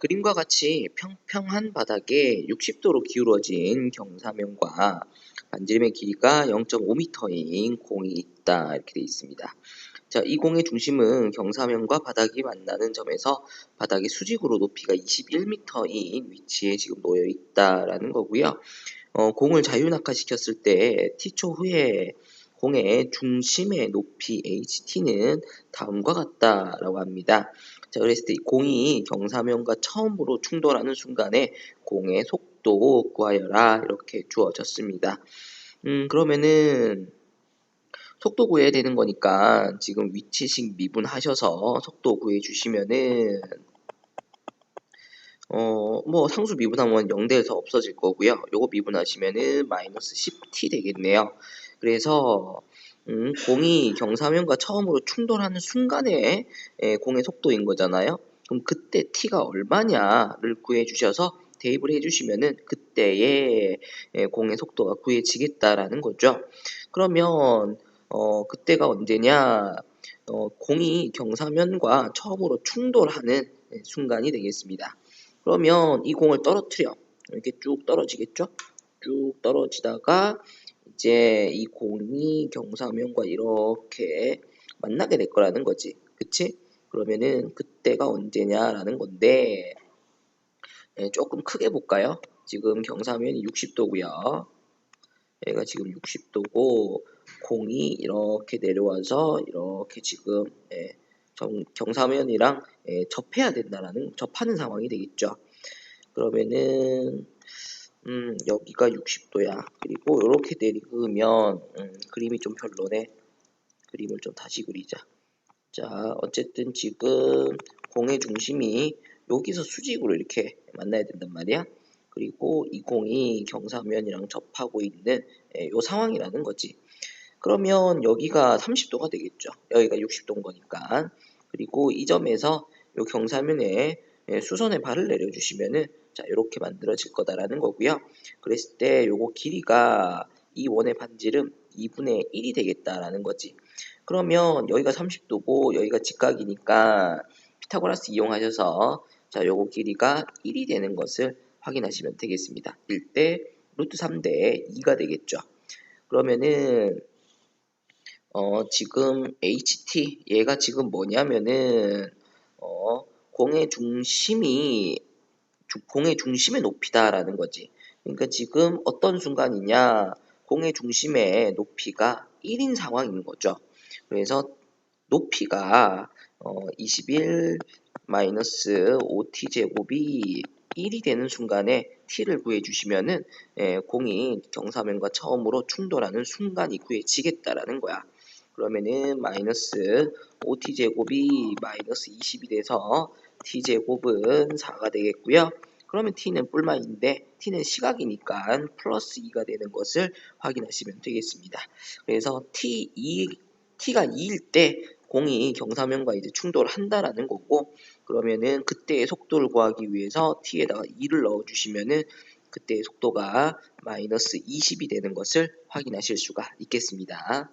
그림과 같이 평평한 바닥에 60도로 기울어진 경사면과 반지름의 길이가 0.5m인 공이 있다 이렇게 되어 있습니다. 자, 이 공의 중심은 경사면과 바닥이 만나는 점에서 바닥의 수직으로 높이가 21m인 위치에 지금 놓여 있다라는 거고요. 어, 공을 자유낙하시켰을 때 t초 후에 공의 중심의 높이 ht는 다음과 같다라고 합니다. 자, 그랬을 때 공이 경사면과 처음으로 충돌하는 순간에 공의 속도 구하여라 이렇게 주어졌습니다. 음, 그러면은 속도 구해야 되는 거니까 지금 위치식 미분하셔서 속도 구해 주시면은 어, 뭐 상수 미분하면 0대에서 없어질 거고요. 요거 미분하시면은 마이너스 10t 되겠네요. 그래서 음, 공이 경사면과 처음으로 충돌하는 순간에 에, 공의 속도인 거잖아요. 그럼 그때 t가 얼마냐를 구해 주셔서 대입을 해 주시면은 그때의 에, 공의 속도가 구해지겠다라는 거죠. 그러면 어, 그때가 언제냐? 어, 공이 경사면과 처음으로 충돌하는 순간이 되겠습니다. 그러면 이 공을 떨어뜨려. 이렇게 쭉 떨어지겠죠? 쭉 떨어지다가 이제 이 공이 경사면과 이렇게 만나게 될 거라는 거지. 그치? 그러면은 그때가 언제냐라는 건데 네, 조금 크게 볼까요? 지금 경사면이 60도고요. 얘가 지금 60도고 공이 이렇게 내려와서 이렇게 지금 예, 정, 경사면이랑 예, 접해야 된다라는 접하는 상황이 되겠죠. 그러면은 음, 여기가 60도야. 그리고 이렇게 내리면 음, 그림이 좀 별로네. 그림을 좀 다시 그리자. 자, 어쨌든 지금 공의 중심이 여기서 수직으로 이렇게 만나야 된단 말이야. 그리고 이 공이 경사면이랑 접하고 있는 이 예, 상황이라는 거지. 그러면 여기가 30도가 되겠죠. 여기가 60도인 거니까. 그리고 이 점에서 이 경사면에 예, 수선의 발을 내려주시면은 자 이렇게 만들어질 거다라는 거고요. 그랬을 때 요거 길이가 이 원의 반지름 2분의 1이 되겠다라는 거지. 그러면 여기가 30도고 여기가 직각이니까 피타고라스 이용하셔서 자 요거 길이가 1이 되는 것을 확인하시면 되겠습니다. 1대 루트 3대 2가 되겠죠. 그러면은 어, 지금 HT 얘가 지금 뭐냐면은 어, 공의 중심이 주, 공의 중심의 높이다라는 거지. 그러니까 지금 어떤 순간이냐 공의 중심의 높이가 1인 상황인 거죠. 그래서 높이가 어, 21 마이너스 5t 제곱이 1이 되는 순간에 t를 구해주시면은 예, 공이 경사면과 처음으로 충돌하는 순간이 구해지겠다라는 거야. 그러면은 마이너스 5t제곱이 마이너스 20이 돼서 t제곱은 4가 되겠고요. 그러면 t는 뿔마인데 t는 시각이니까 플러스 2가 되는 것을 확인하시면 되겠습니다. 그래서 t2 t가 2일 때 공이 경사면과 이제 충돌을 한다라는 거고 그러면은 그때의 속도를 구하기 위해서 t에다가 2를 넣어주시면은 그때의 속도가 마이너스 20이 되는 것을 확인하실 수가 있겠습니다.